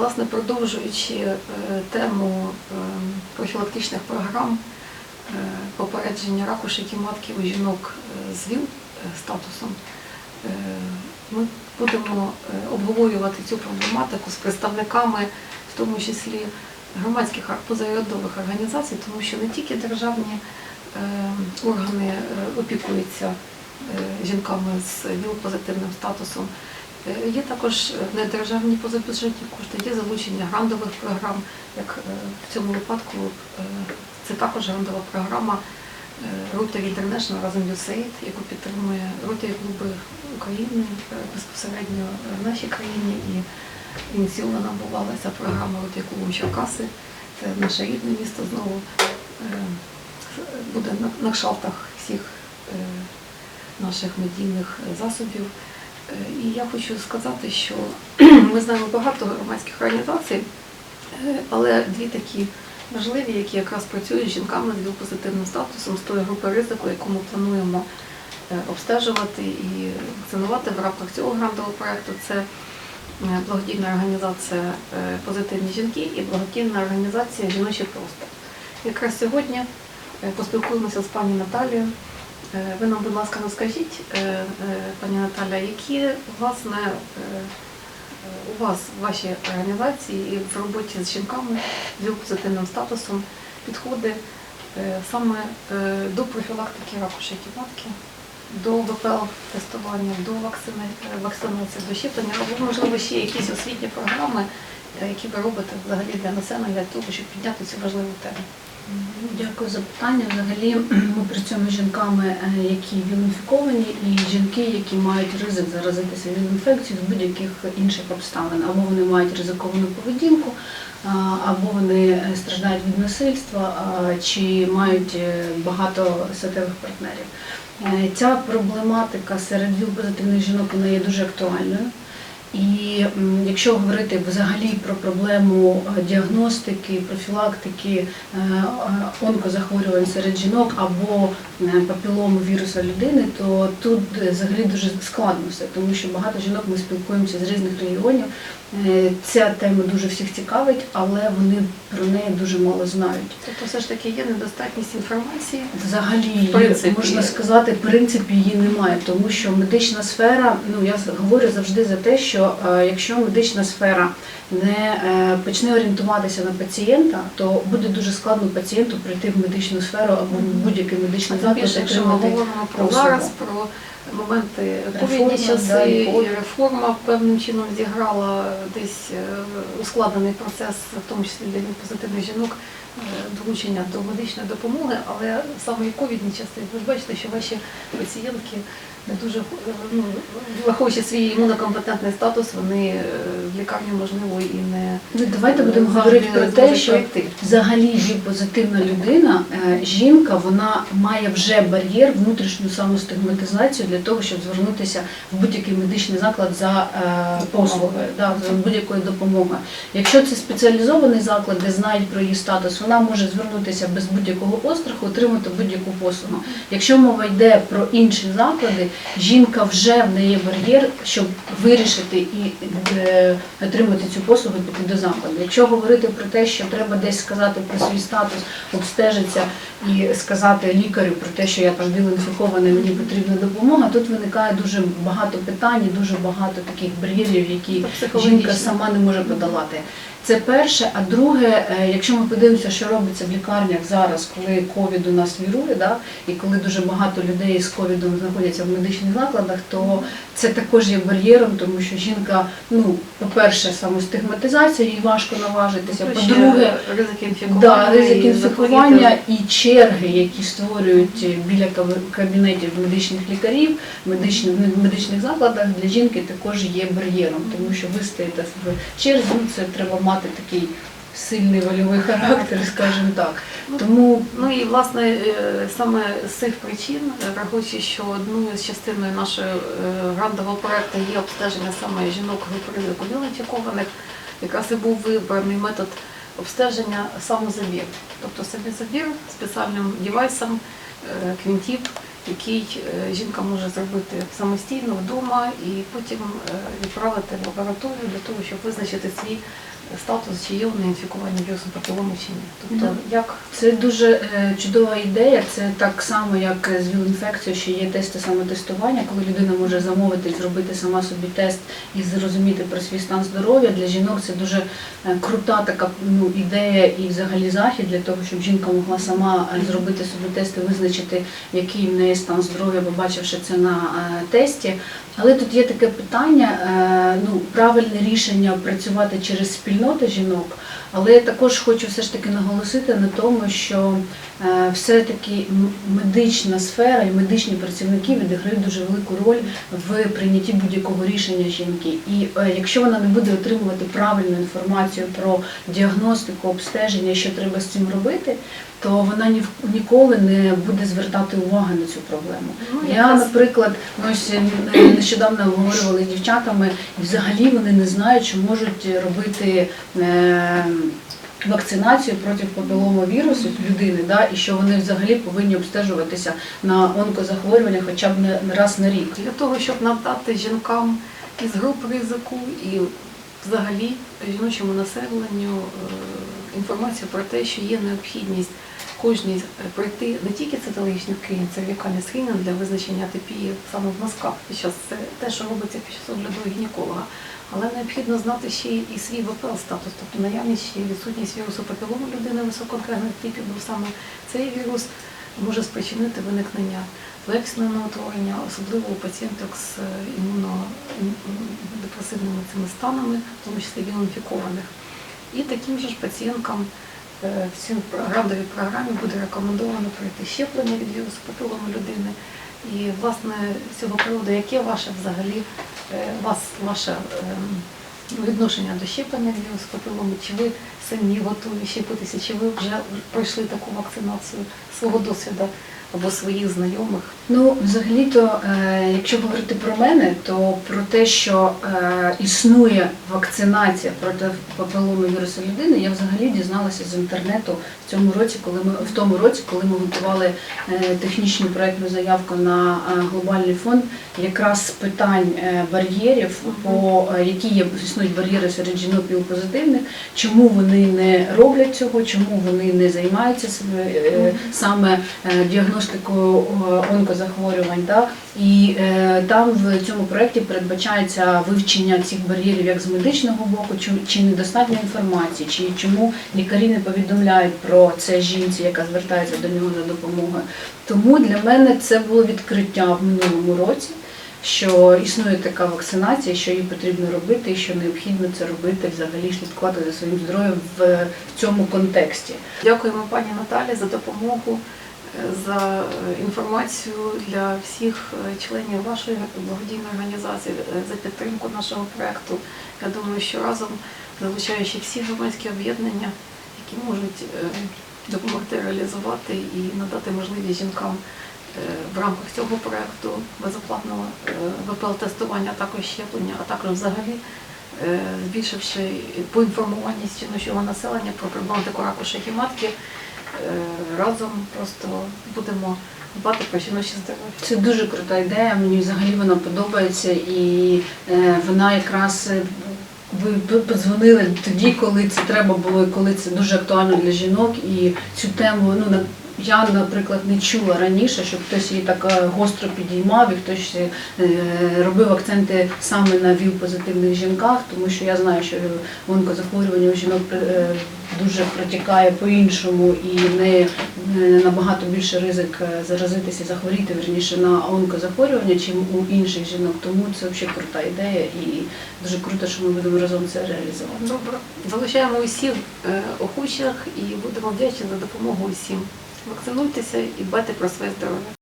власне, продовжуючи е, тему е, профілактичних програм е, попередження раку шийки матки у жінок з ВІЛ статусом, ми будемо обговорювати цю проблематику з представниками, в тому числі громадських позарядових організацій, тому що не тільки державні органи опікуються жінками з ВІЛ-позитивним статусом. Е, Є також недержавні позабюджетні кошти, є залучення грантових програм, як е, в цьому випадку е, це також грантова програма е, Rotary International разом USAID, яку підтримує Rotary клуби України е, безпосередньо в нашій країні і ініційована була ця програма Rotary клубом Черкаси. Це наше рідне місто знову е, буде на- кшалтах всіх е, наших медійних засобів. Е, І я хочу сказати, що ми знаємо багато громадських організацій, е, але дві такі важливі, які якраз працюють з жінками з віл-позитивним статусом, з тої групи ризику, яку ми плануємо е, обстежувати і вакцинувати в рамках цього грантового проєкту. Це благодійна організація Позитивні жінки і благодійна організація Жіночий простір. Якраз сьогодні поспілкуємося з пані Наталією. Е, Ви нам, будь ласка, розкажіть, е, е, пані Наталя, які власне у вас в вашій організації і в роботі з жінками з позитивним статусом підходи саме до профілактики раку шейки матки, до ВПЛ тестування, до вакцини- вакцинації, до щеплення, або можливо ще якісь освітні програми, е, які ви робите взагалі для населення для того, щоб підняти цю важливу тему. Дякую за питання. Взагалі ми працюємо з жінками, е, які віл-інфіковані, і жінки, які мають ризик заразитися віл-інфекцією з будь-яких інших обставин. Або вони мають ризиковану поведінку, або вони е, страждають від насильства, чи мають багато сетевих партнерів. Е, Ця проблематика серед віл-позитивних жінок вона є дуже актуальною. І якщо говорити взагалі про проблему е, діагностики, профілактики е, онкозахворювань серед жінок або папілому віруса людини, то тут взагалі дуже складно все, тому що багато жінок ми спілкуємося з різних регіонів. Е, Ця тема дуже всіх цікавить, але вони про неї дуже мало знають. Тобто все ж таки є недостатність інформації. Взагалі, В принципі. можна сказати, принципі її немає, тому що медична сфера, ну я говорю завжди за те, що е, якщо медична сфера не е, почне орієнтуватися на пацієнта, то буде дуже складно пацієнту прийти в медичну сферу або в будь-який медичний заклад якщо ми говоримо про зараз, про моменти ковідні часи, і реформа певним чином зіграла десь е, ускладнений процес, в тому числі для позитивних жінок, долучення до медичної допомоги, але саме і ковідні часи, ви ж бачите, що ваші пацієнтки не дуже е, ну, враховуючи свій імунокомпетентний статус, вони е, в лікарню можливо і не Ну, давайте будемо говорити про те, що пройти. Взагалі віп-позитивна людина, е, жінка, вона має вже бар'єр, внутрішню самостигматизацію для того, щоб звернутися в будь-який медичний заклад за послугою, да, за будь-якою допомогою. Якщо це спеціалізований заклад, де знають про її статус, вона може звернутися без будь-якого остраху, отримати будь-яку послугу. Якщо мова йде про інші заклади, жінка вже в неї бар'єр, щоб вирішити і е, отримати цю послугу і піти до закладу. Якщо говорити про те, що треба десь сказати про свій статус, обстежитися і сказати лікарю про те, що я там віл-інфікований, мені потрібна допомога, тут виникає дуже багато питань, і дуже багато таких бар'єрів, які жінка сама не може подолати. Це перше. А друге, е, якщо ми подивимося, що робиться в лікарнях зараз, коли ковід у нас вірує, да, і коли дуже багато людей з ковідом знаходяться в медичних закладах, то це також є бар'єром, тому що жінка, ну, по-перше, самостигматизація, їй важко наважитися. По-друге, ризик інфікування, Да, ризик і інфікування захворіти. і черги, які створюють біля кабінетів медичних лікарів, медичних, в медичних закладах для жінки також є бар'єром, тому що ви стоїте в черзі, ну, це треба мати такий сильний вольовий характер, скажімо так. Тому Ну і власне е, саме з цих причин, е, враховуючи, що одною з частиною нашого е, грантового проекту є обстеження саме жінок групи ризику віл-інфікованих, якраз і був вибраний метод обстеження самозабір. Тобто самозабір спеціальним девайсом квінтів, який е, жінка може зробити самостійно вдома і потім е, відправити в лабораторію для того, щоб визначити свій статус, чи є вони інфіковані вірусом папілому чи ні. Тобто, Да. як Це дуже е, чудова ідея. Це так само, як з ВІЛ-інфекцією, що є тести самотестування, коли людина може замовити, зробити сама собі тест і зрозуміти про свій стан здоров'я. Для жінок це дуже крута така ну, ідея і взагалі захід для того, щоб жінка могла сама зробити собі тест і визначити, який в неї стан здоров'я, побачивши це на е, тесті. Але тут є таке питання: е, ну, правильне рішення працювати через спільноти жінок. Але я також хочу все ж таки наголосити на тому, що е, все-таки медична сфера і медичні працівники відіграють дуже велику роль в прийнятті будь-якого рішення жінки. І якщо вона не буде отримувати правильну інформацію про діагностику, обстеження, що треба з цим робити, то вона ні ніколи не буде звертати уваги на цю проблему. Ну, Я, наприклад, ось е, нещодавно обговорювали з дівчатами, і взагалі вони не знають, що можуть робити. е, Вакцинацію проти папіломовірусу людини, да, і що вони взагалі повинні обстежуватися на онкозахворювання хоча б не не раз на рік. для того, щоб надати жінкам із груп ризику і взагалі жіночому населенню е, інформацію про те, що є необхідність кожній е, пройти не тільки цитологічний скринінг, cervicальний скринінг для визначення атипії саме в мазках під час це те, що робиться під час огляду гінеколога. Але необхідно знати ще і свій ВПЛ статус, тобто наявність чи відсутність вірусу папілому людини висококонкретних типів, бо саме цей вірус може спричинити виникнення лексного утворення, особливо у пацієнток з е, імунодепресивними цими станами, в тому числі віл-інфікованих. І таким же ж пацієнткам е, в цій грандовій програмі буде рекомендовано пройти щеплення від вірусу папілому людини. І, власне, з цього приводу, яке ваше взагалі е, вас, ваше ем, відношення до щеплення від вірусу папілому? Чи ви самі готові щепитися, чи ви вже пройшли таку вакцинацію свого досвіду або своїх знайомих? Ну, взагалі-то, е, якщо говорити про мене, то про те, що е, існує вакцинація проти папіломовірусу людини, я взагалі дізналася з інтернету в цьому році, коли ми в тому році, коли ми готували е, технічну проектну заявку на глобальний фонд, якраз з питань бар'єрів, по які є існують бар'єри серед жінок ВІЛ-позитивних, чому вони не роблять цього, чому вони не займаються себе, е, саме е, діагностикою е, онкозахворювань. Да? І е, там в цьому проєкті передбачається вивчення цих бар'єрів як з медичного боку, чи, чи недостатньо інформації, чи чому лікарі не повідомляють про це жінці, яка звертається до нього за допомогою. Тому для мене це було відкриття в минулому році. Що існує така вакцинація, що її потрібно робити, і що необхідно це робити, взагалі слідкувати за своїм здоров'ям в, цьому контексті. Дякуємо пані Наталі за допомогу, за е, інформацію для всіх е, членів вашої благодійної організації, е, за підтримку нашого проєкту. Я думаю, що разом, залучаючи всі громадські об'єднання, які можуть допомогти реалізувати і надати можливість жінкам в рамках цього проєкту безоплатного ВПЛ-тестування, також щеплення, а також взагалі збільшивши поінформованість жіночого населення про проблематику раку шийки матки, е, разом просто будемо дбати про жіноче здоров'я. Це дуже крута ідея. Мені взагалі вона подобається, і е, вона якраз е, ви подзвонили тоді, коли це треба було, і коли це дуже актуально для жінок. І цю тему ну. Я, наприклад, не чула раніше, щоб хтось її так е, гостро підіймав і хтось е, робив акценти саме на ВІЛ-позитивних жінках, тому що я знаю, що онкозахворювання у жінок е, дуже протікає по-іншому і не набагато більше ризик заразитися, захворіти верніше на онкозахворювання, чим у інших жінок. Тому це взагалі крута ідея і дуже круто, що ми будемо разом це реалізувати. Добре. Залучаємо усіх охочих і будемо вдячні за допомогу усім. Вакцинуйтеся і дбайте про своє здоров'я.